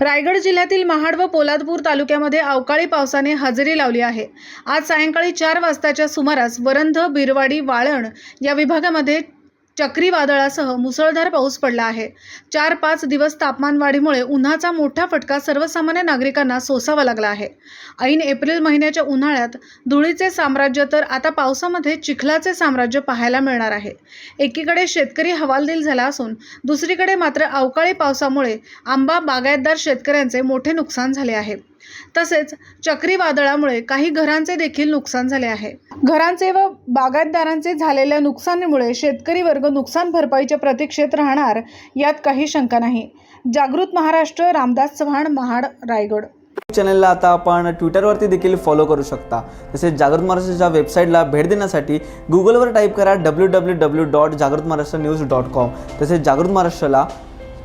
रायगड जिल्ह्यातील महाड व पोलादपूर तालुक्यामध्ये अवकाळी पावसाने हजेरी लावली आहे. आज सायंकाळी चार वाजताच्या सुमारास वरंध बिरवाडी वाळण या विभागामध्ये चक्रीवादळासह मुसळधार पाऊस पडला आहे. चार पाच दिवस तापमानवाढीमुळे उन्हाचा मोठा फटका सर्वसामान्य नागरिकांना सोसावा लागला आहे. ऐन एप्रिल महिन्याच्या उन्हाळ्यात धुळीचे साम्राज्य तर आता पावसामध्ये चिखलाचे साम्राज्य पाहायला मिळणार आहे. एकीकडे शेतकरी हवालदिल झाला असून दुसरीकडे मात्र अवकाळी पावसामुळे आंबा बागायतदार शेतकऱ्यांचे मोठे नुकसान झाले आहे. तसेच चक्रीवादळामुळे काही घरांचे देखील नुकसान झाले आहे. घरांचे व बागायतदारांचे झालेल्या नुकसानीमुळे शेतकरी वर्ग नुकसान भरपाईच्या प्रतीक्षेत राहणार यात काही शंका नाही. जागृत महाराष्ट्र रामदास चव्हाण महाड रायगड. चॅनलला आता आपण ट्विटरवरती देखील फॉलो करू शकता. तसेच जागृत महाराष्ट्राच्या वेबसाईटला भेट देण्यासाठी गुगलवर टाईप करा डब्ल्यू डब्ल्यू डब्ल्यू डॉट जागृत महाराष्ट्र न्यूज डॉट कॉम तसेच जागृत महाराष्ट्राला